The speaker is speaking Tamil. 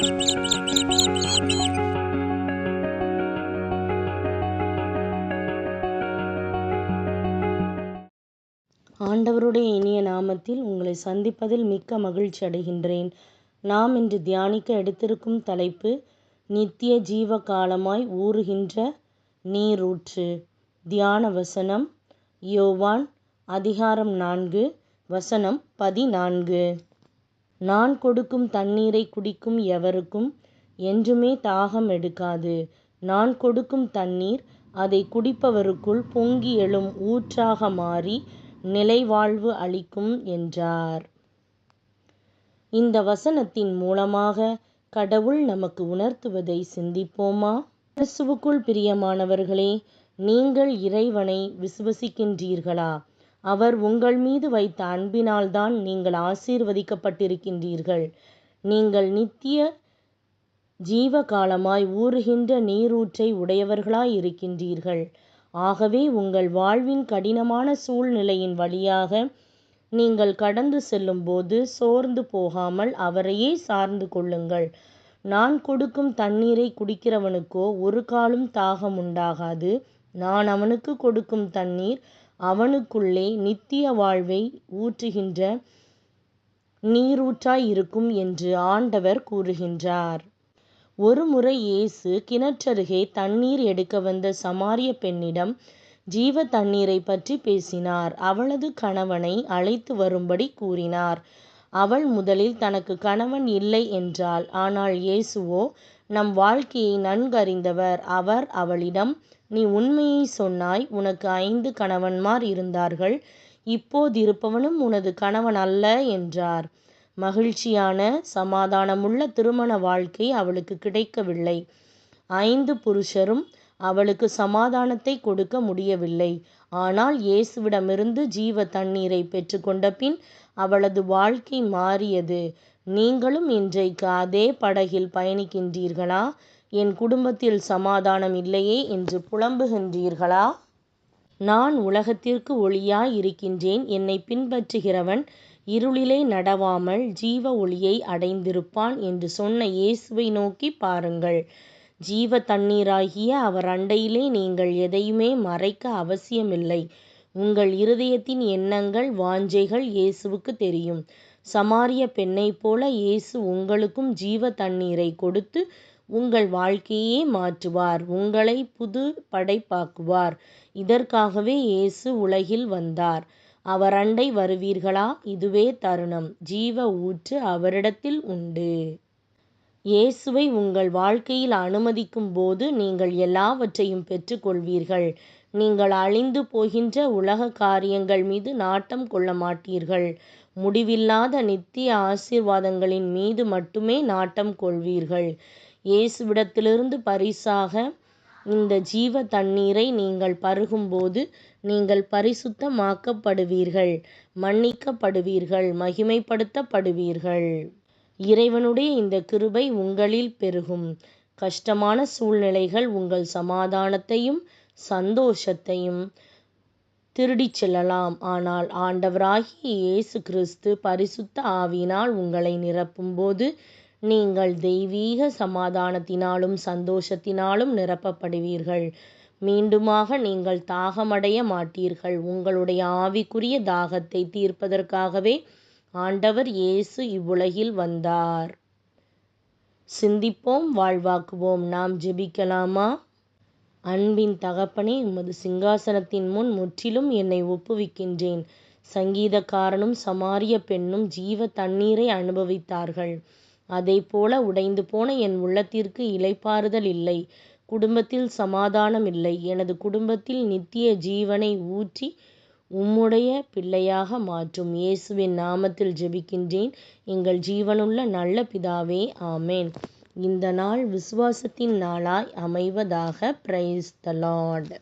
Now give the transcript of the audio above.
ஆண்டவருடைய இனிய நாமத்தில் உங்களை சந்திப்பதில் மிக்க மகிழ்ச்சி அடைகின்றேன். நாம் இன்று தியானிக்க எடுத்திருக்கும் தலைப்பு நித்திய ஜீவ காலமாய் ஊறுகின்ற நீரூற்று. தியான வசனம் யோவான் அதிகாரம் நான்கு வசனம் பதினான்கு. நான் கொடுக்கும் தண்ணீரை குடிக்கும் எவருக்கும் என்றுமே தாகம் எடுக்காது நான் கொடுக்கும் தண்ணீர் அதை குடிப்பவருக்குள் பொங்கி எழும் ஊற்றாக மாறி நிலைவாழ்வு அளிக்கும் என்றார். இந்த வசனத்தின் மூலமாக கடவுள் நமக்கு உணர்த்துவதை சிந்திப்போமா? கிறிஸ்துவுக்குள் பிரியமானவர்களே நீங்கள் இறைவனை விசுவசிக்கின்றீர்களா? அவர் உங்கள் மீது வைத்த அன்பினால்தான் நீங்கள் ஆசீர்வதிக்கப்பட்டிருக்கின்றீர்கள். நீங்கள் நித்திய ஜீவகாலமாய் ஊறுகின்ற நீரூற்றை உடையவர்களாய் இருக்கின்றீர்கள். ஆகவே உங்கள் வாழ்வின் கடினமான சூழ்நிலையின் வழியாக நீங்கள் கடந்து செல்லும்போது சோர்ந்து போகாமல் அவரையே சார்ந்து கொள்ளுங்கள். நான் கொடுக்கும் தண்ணீரை குடிக்கிறவனுக்கோ ஒரு காலும் தாகம் உண்டாகாது. நான் அவனுக்கு கொடுக்கும் தண்ணீர் அவனுக்குள்ளே நித்திய வாழ்வை ஊற்றுகின்ற நீரூற்றாய் இருக்கும் என்று ஆண்டவர் கூறுகின்றார். ஒருமுறை இயேசு கிணற்றருகே தண்ணீர் எடுக்க வந்த சமாரிய பெண்ணிடம் ஜீவ தண்ணீரைப் பற்றி பேசினார். அவளது கணவனை அழைத்து வரும்படி கூறினார். அவள் முதலில் தனக்கு கணவன் இல்லை என்றாள். ஆனால் இயேசுவோ நம் வாழ்க்கையை நன்கறிந்தவர். அவர் அவளிடம் நீ உண்மையை சொன்னாய். உனக்கு ஐந்து கணவன்மார் இருந்தார்கள். இப்போதிருப்பவனும் உனது கணவன் அல்ல என்றார். மகிழ்ச்சியான சமாதானமுள்ள திருமண வாழ்க்கை அவளுக்கு கிடைக்கவில்லை. ஐந்து புருஷரும் அவளுக்கு சமாதானத்தை கொடுக்க முடியவில்லை. ஆனால் இயேசுவிடமிருந்து ஜீவ தண்ணீரை பெற்றுக்கொண்டபின் அவளது வாழ்க்கை மாறியது. நீங்களும் இன்றைக்கு அதே படகில் பயணிக்கின்றீர்களா? என் குடும்பத்தில் சமாதானம் இல்லையே என்று புலம்புகின்றீர்களா? நான் உலகத்திற்கு ஒளியாய் இருக்கின்றேன். என்னை பின்பற்றுகிறவன் இருளிலே நடவாமல் ஜீவ ஒளியை அடைந்திருப்பான் என்று சொன்ன இயேசுவை நோக்கிப் பாருங்கள். ஜீவ தண்ணீராகிய அவர் அண்டையிலே நீங்கள் எதையுமே மறைக்க அவசியமில்லை. உங்கள் இருதயத்தின் எண்ணங்கள் வாஞ்சைகள் இயேசுவுக்கு தெரியும். சமாரிய பெண்ணைப் போல இயேசு உங்களுக்கும் ஜீவ தண்ணீரை கொடுத்து உங்கள் வாழ்க்கையே மாற்றுவார். உங்களை புது படைப்பாக்குவார். இதற்காகவே இயேசு உலகில் வந்தார். அவர் அண்டை வருவீர்களா? இதுவே தருணம். ஜீவ ஊற்று அவரிடத்தில் உண்டு. இயேசுவை உங்கள் வாழ்க்கையில் அனுமதிக்கும் போது நீங்கள் எல்லாவற்றையும் பெற்றுக் கொள்வீர்கள். நீங்கள் அழிந்து போகின்ற உலக காரியங்கள் மீது நாட்டம் கொள்ள மாட்டீர்கள். முடிவில்லாத நித்திய ஆசீர்வாதங்களின் மீது மட்டுமே நாட்டம் கொள்வீர்கள். இயேசுவிடத்திலிருந்து பரிசாக இந்த ஜீவ தண்ணீரை நீங்கள் பருகும்போது நீங்கள் பரிசுத்தமாக்கப்படுவீர்கள் மன்னிக்கப்படுவீர்கள் மகிமைப்படுத்தப்படுவீர்கள். இறைவனுடைய இந்த கிருபை உங்களில் பெருகும். கஷ்டமான சூழ்நிலைகள் உங்கள் சமாதானத்தையும் சந்தோஷத்தையும் திருடிச் செல்லலாம். ஆனால் ஆண்டவராகிய இயேசு கிறிஸ்து பரிசுத்த ஆவியினால் உங்களை நிரப்பும்போது நீங்கள் தெய்வீக சமாதானத்தினாலும் சந்தோஷத்தினாலும் நிரப்பப்படுவீர்கள். மீண்டுமாக நீங்கள் தாகமடைய மாட்டீர்கள். உங்களுடைய ஆவிக்குரிய தாகத்தை தீர்ப்பதற்காகவே ஆண்டவர் இயேசு இவ்வுலகில் வந்தார். சிந்திப்போம் வாழ்வாக்குவோம். நாம் ஜெபிக்கலாமா? அன்பின் தகப்பனே உமது சிங்காசனத்தின் முன் முற்றிலும் என்னை ஒப்புவிக்கின்றேன். சங்கீதக்காரனும் சமாரிய பெண்ணும் ஜீவ தண்ணீரை அனுபவித்தார்கள். அதைப்போல உடைந்து போன என் உள்ளத்திற்கு இளைப்பாறுதல் இல்லை. குடும்பத்தில் சமாதானம் இல்லை. எனது குடும்பத்தில் நித்திய ஜீவனை ஊற்றி உம்முடைய பிள்ளையாக மாற்றும். இயேசுவின் நாமத்தில் ஜெபிக்கின்றேன் எங்கள் ஜீவனுள்ள நல்ல பிதாவே ஆமேன் இந்த நாள் விசுவாசத்தின் நாளாய் அமைவதாக. Praise the lord.